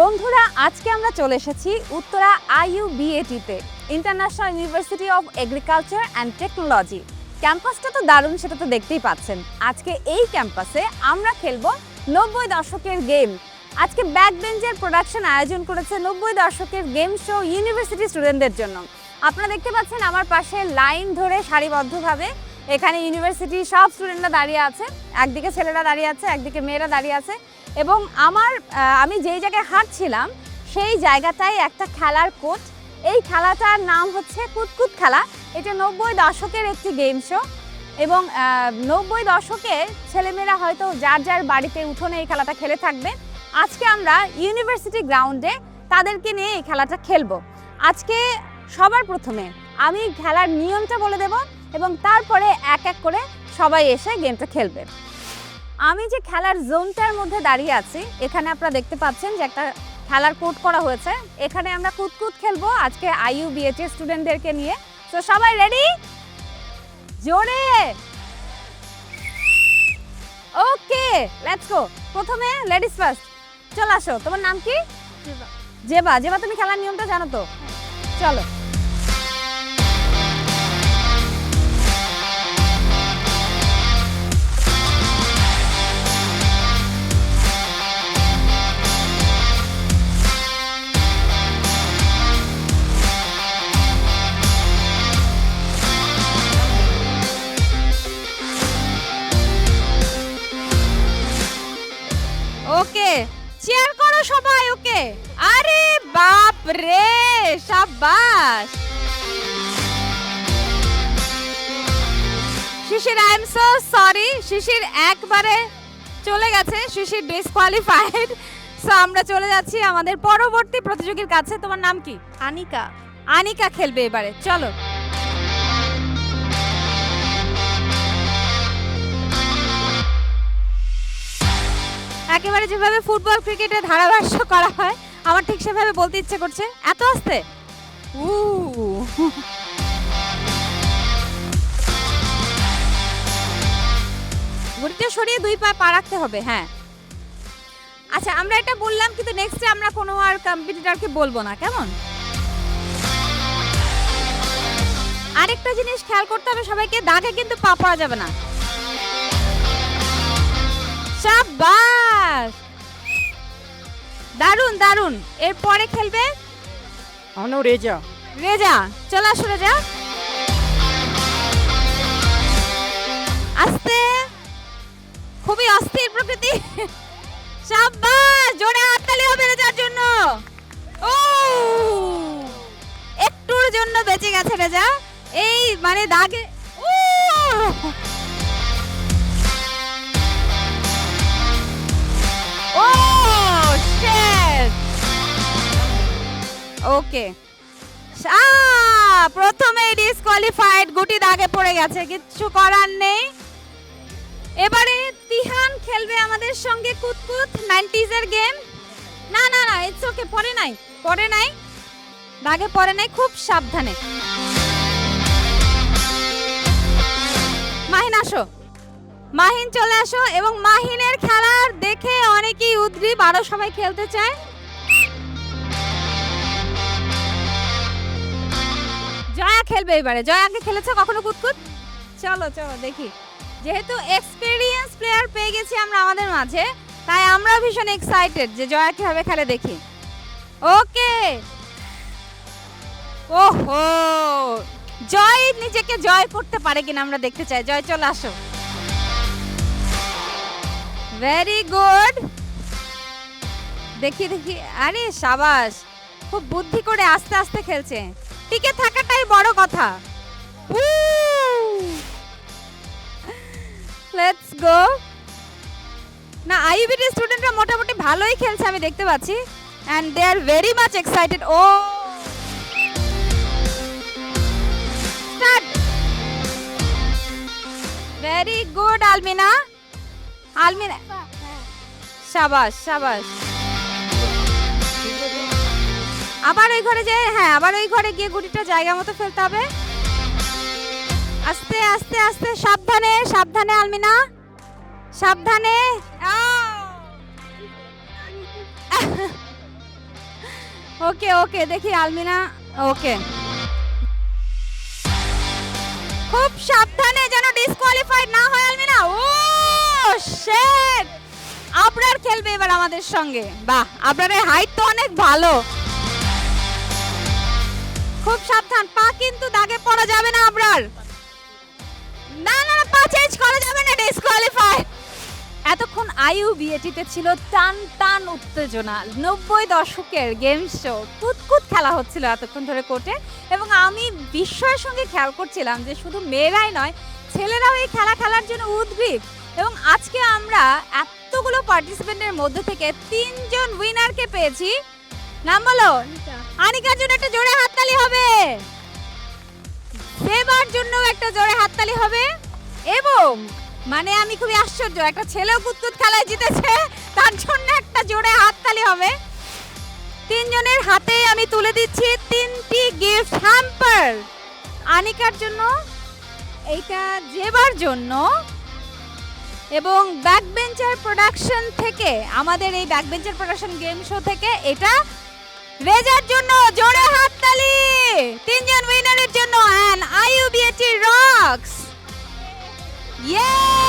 বন্ধুরা, আজকে আমরা চলে এসেছি Uttara IU বিএটিতে international university of agriculture and technology ক্যাম্পাসটা তো দারুণ, সেটা তো দেখতেই পাচ্ছেন। আজকে এই ক্যাম্পাসে আমরা খেলব নব্বই দশকের গেম আজকে ব্যাক বেঞ্চের প্রোডাকশন আয়োজন করেছে নব্বই দশকের গেম শো ইউনিভার্সিটি স্টুডেন্টদের জন্য। আপনারা দেখতে পাচ্ছেন আমার পাশে লাইন ধরে সারিবদ্ধভাবে এখানে ইউনিভার্সিটির সব স্টুডেন্টরা দাঁড়িয়ে আছে। একদিকে ছেলেরা দাঁড়িয়ে আছে, একদিকে মেয়েরা দাঁড়িয়ে আছে। এবং আমার আমি যেই জায়গায় হাঁটছিলাম, সেই জায়গাটায় একটা খেলার কোচ এই খেলাটার নাম হচ্ছে কুতকুত খেলা। এটা নব্বই দশকের একটি গেম শো এবং নব্বই দশকে ছেলেমেয়েরা হয়তো যার যার বাড়িতে উঠোনে এই খেলাটা খেলে থাকবে। আজকে আমরা ইউনিভার্সিটি গ্রাউন্ডে তাদেরকে নিয়ে এই খেলাটা খেলব। আজকে সবার প্রথমে আমি খেলার নিয়মটা বলে দেব। এবং তারপরে এক এক করে সবাই এসে গেমটা খেলবে। আমি যে খেলার জোনটার মধ্যে দাঁড়িয়ে আছি এখানে আপনারা দেখতে পাচ্ছেন যে একটা খেলার কোড করা হয়েছে। এখানে আমরা কুতকুত খেলব আজকে আইইউ বিএচএ স্টুডেন্টদেরকে নিয়ে। তো সবাই রেডি জোরে! ওকে লেটস গো প্রথমে লেডিস ফার্স্ট চল আসো। তোমার নাম কি? জেবা। জেবা। তুমি খেলার নিয়মটা জানো তো? চলো। আরে বাপ রে সাবাস Shishir I am so sorry Shishir একবারে চলে গেছে। শিশির ডিসকোয়ালিফাইড সো আমরা চলে যাচ্ছি আমাদের পরবর্তী প্রতিযোগীর কাছে। তোমার নাম কি? আনিকা। আনিকা খেলবে এবারে। চলো। একেবারে যেভাবে ফুটবল ক্রিকেটে ধারাভাষ্য করা হয়, আমার ঠিক সেভাবে বলতে ইচ্ছে করছে। এত আস্তে? উ ঘুড়িটা সরিয়ে দুই পা পা রাখতে হবে হ্যাঁ। আচ্ছা আমরা এটা বললাম, কিন্তু নেক্সটে আমরা কোনো আর কম্পিটিটরকে বলব না, কেমন? আরেকটা জিনিস খেয়াল করতে হবে, সবাইকে, দাগে কিন্তু পা পড়া যাবে না। সাবাস দারুণ দারুণ এরপরে খেলবে? নাম রেজা। রেজা চলে আসো রেজা। আস্তে। খুবই অস্থির প্রকৃতি। সাব্বাস! জোরে হাততালি হবে রেজার জন্য। ও! একটুর জন্য বেঁচে গেছে রেজা। এই মানে দাগে ও! ওকে আ, প্রথমেই ডিসকোয়ালিফাইড গুটি দাগে পড়ে গেছে কিচ্ছু করার নেই। এবারে তিহান খেলবে আমাদের সঙ্গে কুতকুত নাইনটিজ এর গেম না না না ইটস ওকে পরে নাই পরে নাই দাগে পরে নাই খুব সাবধানে। মাহিন আসো। মাহিন চলে আসো এবং মাহিনের খেলার দেখে অনেকেই উদ্গ্রীব আরও সবাই খেলতে চায়। খেলবে এবারে। জয়াকে খেলেছে, কখনো কুতকুত? চলো চলো, দেখি। যেহেতু এক্সপিরিয়েন্স প্লেয়ার পেয়ে গেছি আমরা আমাদের মাঝে, তাই আমরা ভীষণ এক্সাইটেড যে জয়া কীভাবে খেলে দেখি। ওকে! ওহো! জয় নিজেকে জয় করতে পারে কিনা আমরা দেখতে চাই। জয়, চলে আসো। ভেরি গুড দেখি দেখি। আরে, সাবাস! খুব বুদ্ধি করে আস্তে আস্তে খেলছে। টিকে থাকাটাই বড় কথা। লেটস গো না আইবিটি স্টুডেন্টরা মোটামুটি ভালোই খেলছে আমি দেখতে পাচ্ছি। And they are very much excited O. Very good Almina Almina সাবাস সাবাস আবার ওই ঘরে যে হ্যাঁ আবার ওই ঘরে গিয়ে গুটিটা জায়গা মতো ফেলতে হবে। আস্তে আস্তে আস্তে, সাবধানে সাবধানে আলমিনা। সাবধানে! ওকে ওকে, দেখি আলমিনা। ওকে। খুব সাবধানে যেন ডিসকোয়ালিফাইড না হয় আলমিনা। ও শেট আবরার খেলবে এবার আমাদের সঙ্গে। বাহ আবরারের হাইট তো অনেক ভালো। খুব সাবধান, পা কিন্তু দাগে পড়া যাবে না আবরার। না না পা চেঞ্জ করা যাবে না ডিসকোয়ালিফাই এতক্ষণ আয়ু বিয়েটিতে ছিল টান টান উত্তেজনা, নব্বই দশকের গেম শো কুতকুত খেলা হচ্ছিল এতক্ষণ ধরে কোর্টে এবং আমি বিস্ময়ের সঙ্গে খেয়াল করছিলাম যে শুধু মেয়েরাই নয়, ছেলেরাও এই খেলা খেলার জন্য উদ্গ্রীব। এবং আজকে আমরা এতগুলো পার্টিসিপেন্টের মধ্যে থেকে তিনজন উইনারকে পেয়েছি। নাম বলো। আনিকার জন্য একটা জোরে হাততালি হবে। সেবার জন্য একটা জোরে হাততালি হবে। এবং মানে আমি খুবই আশ্চর্য, একটা ছেলেও কুতকুত খেলায় জিতেছে, তার জন্য একটা জোরে হাততালি হবে। তিনজনের হাতেই আমি তুলে দিচ্ছি তিনটি গিফট হ্যাম্পার আনিকার জন্য, এইটা জেবার জন্য। এবং ব্যাকবেঞ্চার প্রোডাকশন থেকে, আমাদের এই ব্যাকবেঞ্চার প্রোডাকশন গেম শো থেকে এটা রেজার জন্য জোরে হাততালি। তিনজন উইনারের জন্য অ্যান আইইউবিএটি রক্স ইয়ে